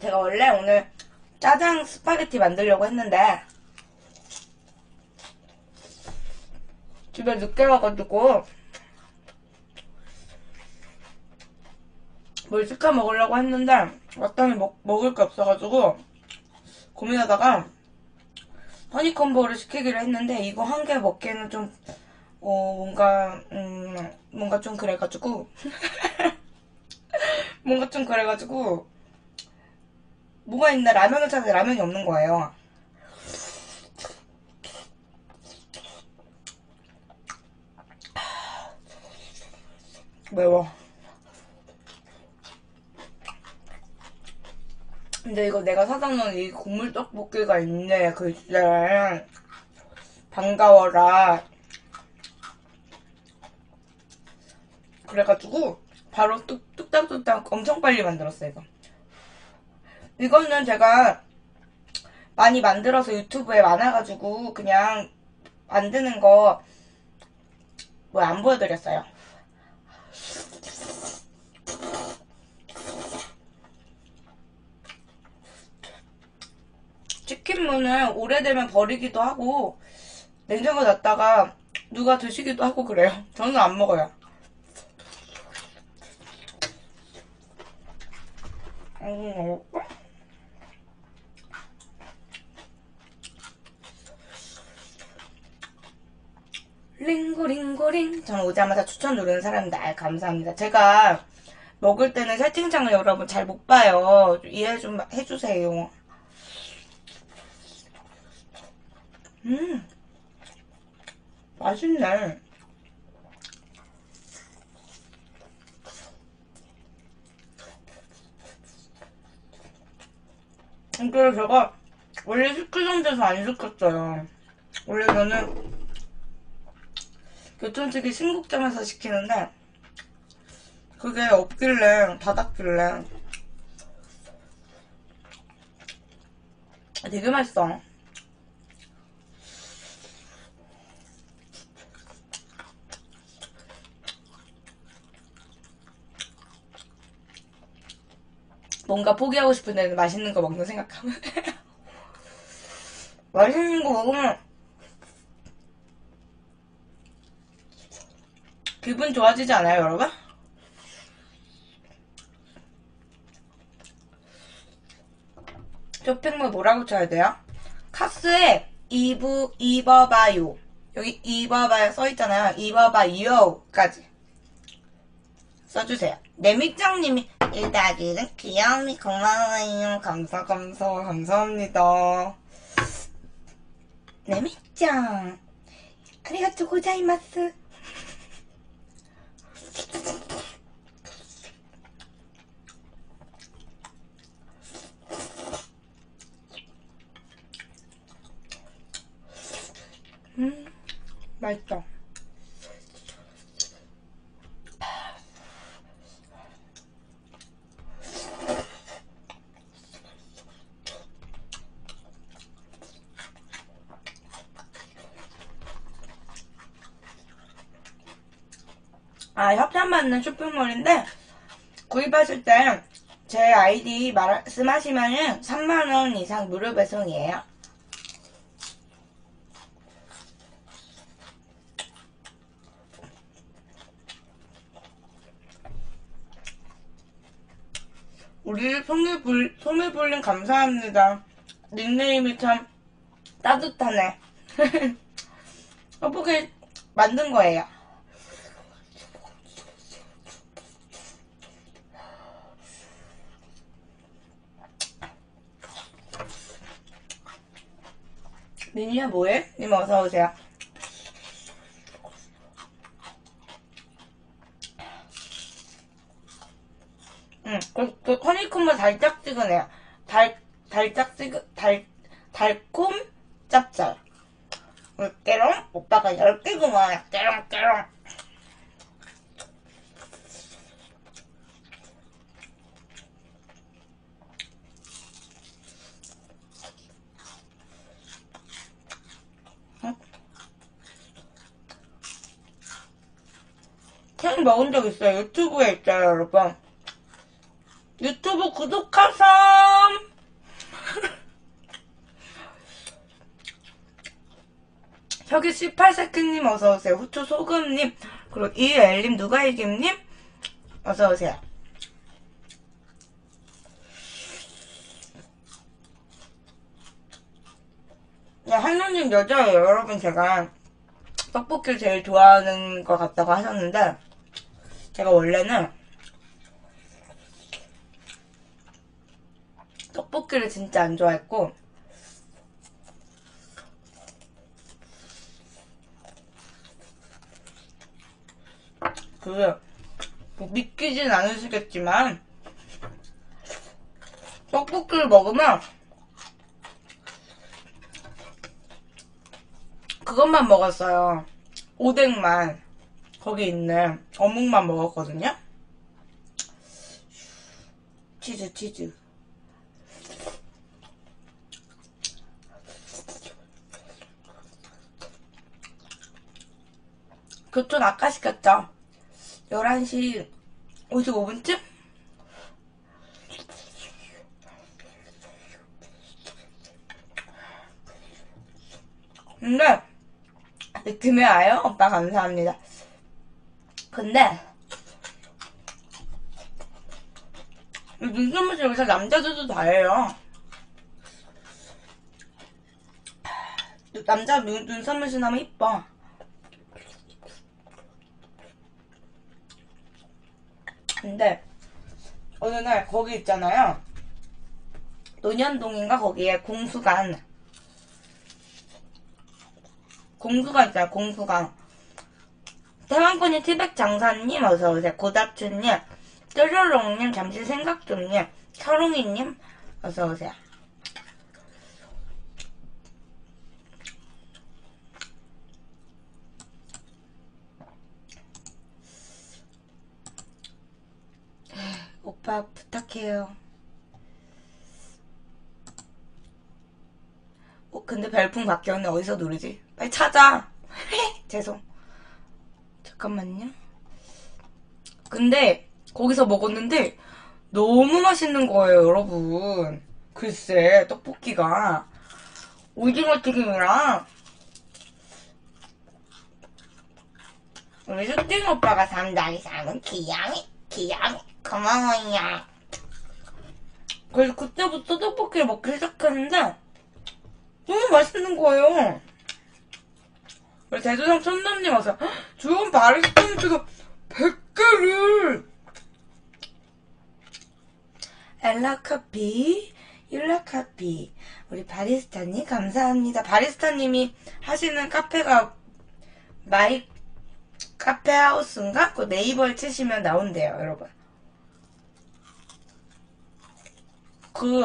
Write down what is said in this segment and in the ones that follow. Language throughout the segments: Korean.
제가 원래 오늘 짜장 스파게티 만들려고 했는데 집에 늦게 와가지고 뭘 시켜 먹으려고 했는데 왔더니 먹, 먹을 게 없어가지고 고민하다가 허니콤보를 시키기로 했는데 이거 한 개 먹기에는 좀 어, 뭔가 음, 뭔가 좀 그래가지고 뭔가 좀 그래가지고 뭐가 있나 라면을 찾는데 라면이 없는 거예요. 매워. 근데 이거 내가 사다 놓은 이 국물 떡볶이가 있네. 글쎄. 반가워라. 그래가지고 바로 뚝, 뚝딱뚝딱 엄청 빨리 만들었어요, 이거. 이거는 제가 많이 만들어서 유튜브에 많아가지고 그냥 만드는 거 뭐 안 보여드렸어요. 치킨무는 오래되면 버리기도 하고 냉장고에 놨다가 누가 드시기도 하고 그래요. 저는 안 먹어요. 음, 먹을까? 링고링고링. 저는 오자마자 추천 누르는 사람인데, 아, 감사합니다. 제가 먹을 때는 채팅창을 여러분 잘 못 봐요. 이해 좀 해주세요. 음, 맛있네. 그래서 제가 원래 시키던 데서 안 시켰어요. 원래 저는 교촌치기 신국점에서 시키는데 그게 없길래 닫았길래 되게 맛있어. 뭔가 포기하고 싶은 데는 맛있는 거 먹는 생각하면 맛있는 거 먹으면 기분 좋아지지 않아요, 여러분? 쇼핑몰 뭐라고 쳐야 돼요? 카스에 이부 입어봐요. 여기 입어봐요 써있잖아요. 입어봐요까지 써주세요. 내미짱님이 일다기는 귀여움이 고마워요. 감사 감사 감사합니다. 내미짱 아리가또 고자이마스. 음, 맛있다. 아, 협찬 받는 쇼핑몰인데, 구입하실 때, 제 아이디 말씀하시면은 3만원 이상 무료 배송이에요. 우리 소미불, 소미불님 감사합니다. 닉네임이 참 따뜻하네. 떡볶이 만든 거예요. 민희야 뭐해? 님 어서오세요. 응, 그, 그 허니콤보 달짝지근해요. 달, 달짝지근, 달, 달콤 짭짤. 깨롱? 오빠가 10개구만. 깨롱, 깨롱. 캔 먹은 적 있어요. 유튜브에 있어요, 여러분. 구독하삼! 혁이 18세크님 어서오세요. 후추 소금님, 그리고 이엘님, 누가 이김님, 어서오세요. 네, 한눈님 여자예요. 여러분, 제가 떡볶이를 제일 좋아하는 것 같다고 하셨는데, 제가 원래는 떡볶이를 진짜 안 좋아했고, 그, 뭐 믿기진 않으시겠지만, 떡볶이를 먹으면, 그것만 먹었어요. 오뎅만. 거기 있는 어묵만 먹었거든요. 치즈, 치즈. 교촌 아까 시켰죠? 11시 55분쯤? 근데 느낌이 와요? 오빠 감사합니다. 근데 눈썹을 여기서 남자들도 다 해요. 남자 눈, 눈썹을 하면 이뻐. 근데 어느 날 거기 있잖아요. 논현동인가 거기에 공수관 공수관 있잖아요. 공수관 태왕권이 티백 장사님 어서오세요. 고다추님 뾰로롱님 잠시 생각 좀님 철웅이님 어서오세요. 오빠 부탁해요. 어, 근데 별풍 바뀌었네. 어디서 누르지? 빨리 찾아. 죄송. 잠깐만요. 근데 거기서 먹었는데 너무 맛있는 거예요, 여러분. 글쎄, 떡볶이가 오징어 튀김이랑 우리 슈팅 오빠가 산다기 사는 기양이 기양이 고마워요. 그래서 그때부터 떡볶이를 먹기 시작했는데 너무 맛있는 거예요. 그래서 대조상 천남님 와서 주원 바리스타님께서 100개를 엘라커피 율라커피 우리 바리스타님 감사합니다. 바리스타님이 하시는 카페가 마이 카페하우스인가? 그 네이버에 치시면 나온대요, 여러분. 그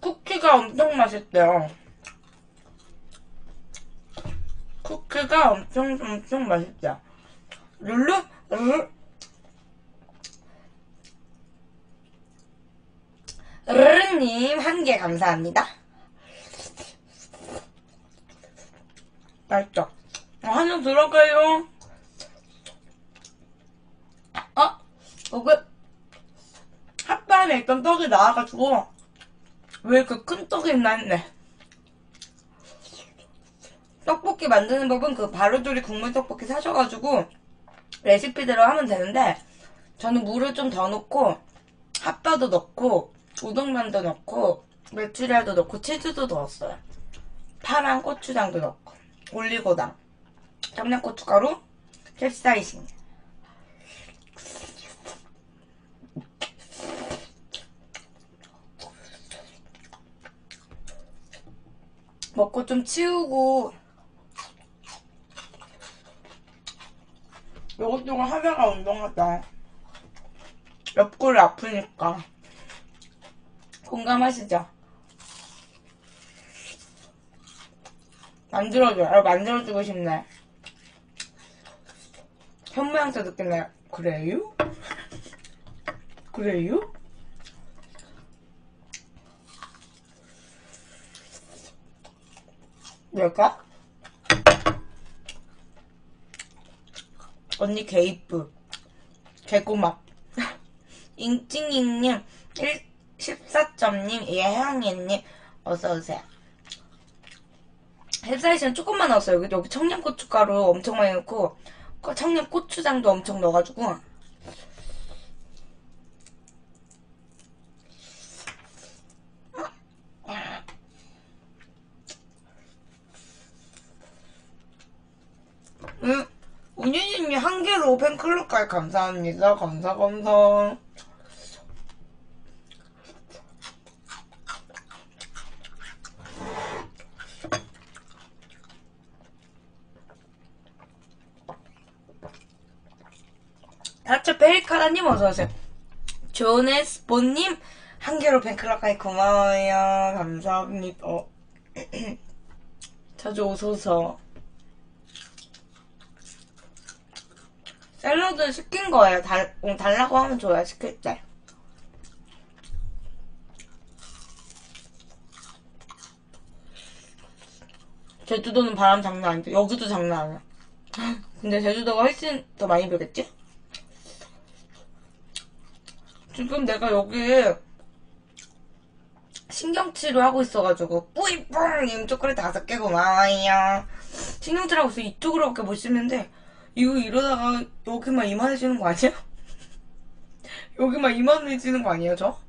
쿠키가 엄청 맛있대요. 쿠키가 엄청 엄청 맛있다. 룰루? 룰루? 르르님 한 개 감사합니다. 맛있죠? 어, 한점 들어가요. 어? 여기 핫바에 있던 떡이 나와가지고 왜 그 큰 떡이 있나 했네. 떡볶이 만드는 법은 그 바로조리 국물 떡볶이 사셔가지고 레시피대로 하면 되는데 저는 물을 좀 더 넣고 핫바도 넣고 우동면도 넣고 메추리알도 넣고 치즈도 넣었어요. 파랑 고추장도 넣고 올리고당 청양고춧가루 캡사이신 먹고 좀 치우고 요것저것 하다가 운동하자. 옆구리 아프니까. 공감하시죠? 만들어줘요. 아, 만들어주고 싶네. 현모양새 느꼈네. 그래요? 그래요? 내가? 언니 개 이쁘. 개고막. 잉찡잉님, 14점님, 예향이님, 어서오세요. 헬사이시는 조금만 넣었어요. 여기, 여기 청양고춧가루 엄청 많이 넣고, 거- 청양고추장도 엄청 넣어가지고. 음, 운유님이 한 개로 팬클럽까지 감사합니다. 감사, 감사. 하츠 페리카라님 어서오세요. 조네스보님 한 개로 팬클럽까지 고마워요. 감사합니다. 어. 자주 오소서. 샐러드 시킨 거예요. 달, 음, 달라고 하면 줘요, 시킬 때. 제주도는 바람 장난 아닌데, 여기도 장난 아니야. 근데 제주도가 훨씬 더 많이 불겠지? 지금 내가 여기 신경치료 하고 있어가지고 뿌이뿡 초콜릿 다섯 개 고마워요 신경치료 하고 있어 이쪽으로밖에 못 씹는데 이거 이러다가 여기만 이만해지는 거 아니야? 여기만 이만해지는 거 아니에요 저?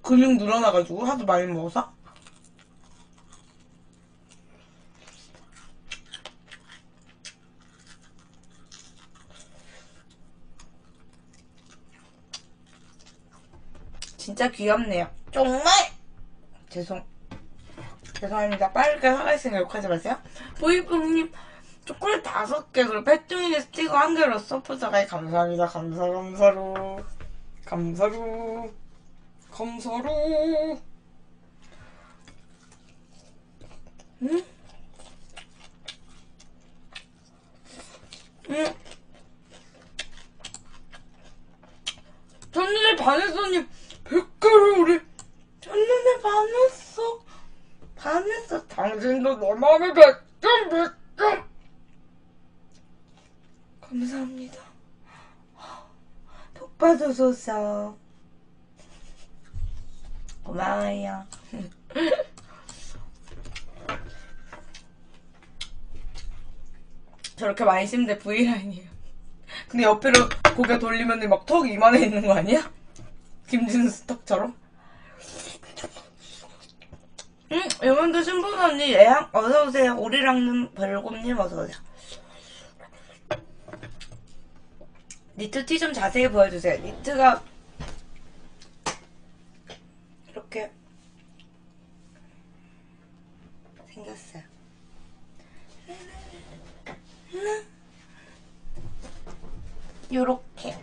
근육 늘어나가지고 하도 많이 먹어서 진짜 귀엽네요. 정말 죄송 죄송합니다. 빠르게 사과했으니까 욕하지 마세요. 보이프님 초콜릿 다섯 개 그리고 패뚱이 스티커 한 개로 서포터가 감사합니다. 감사 감사로 감사로 감사로 응? 응? 첫눈에 반했어님 100개를 우리 첫눈에 반했어. 반했어. 당신도 너만의 100점 100점 감사합니다. 복 받으소서. 고마워요. 저렇게 많이 씹는데 V라인이에요. 근데 옆으로 고개 돌리면 막 턱이 이만해 있는 거 아니야? 김진수 턱처럼? 응, 영원도 신분 언니 예양 어서오세요. 오리랑님 별곰님 어서오세요. 니트 티 좀 자세히 보여주세요. 니트가 이렇게 생겼어요. 요렇게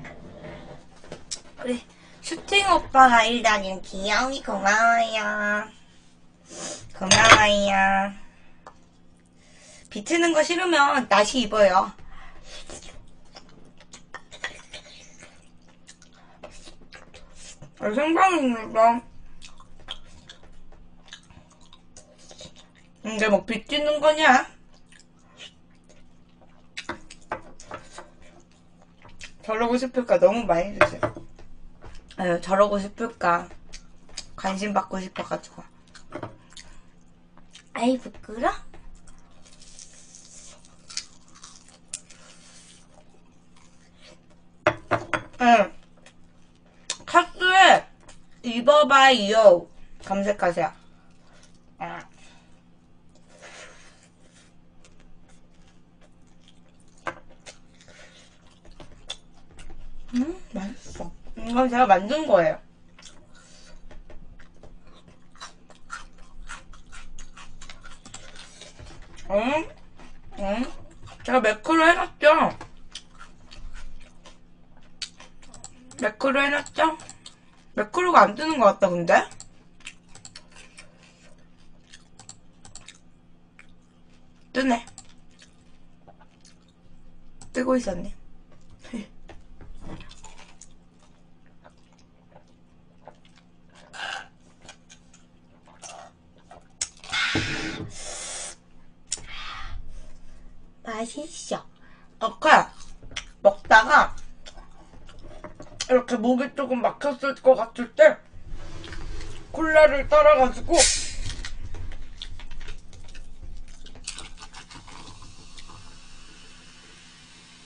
우리 슈팅 오빠가 일다니는 귀여움이 고마워요 고마워요 비트는 거 싫으면 나시 입어요 아, 생방입니다 근데 뭐 비치는 거냐? 저러고 싶을까? 너무 많이 주세요. 아유, 저러고 싶을까? 관심 받고 싶어가지고. 아이, 부끄러? 응. 카스에 입어봐요. 검색하세요. 응. 음, 맛있어. 이건 제가 만든 거예요. 응? 응? 제가 매크로 해놨죠? 매크로 해놨죠? 매크로가 안 뜨는 것 같다, 근데? 뜨네. 뜨고 있었네. 맛있어. 이렇게 먹다가 이렇게 목이 조금 막혔을 것 같을 때 콜라를 따라가지고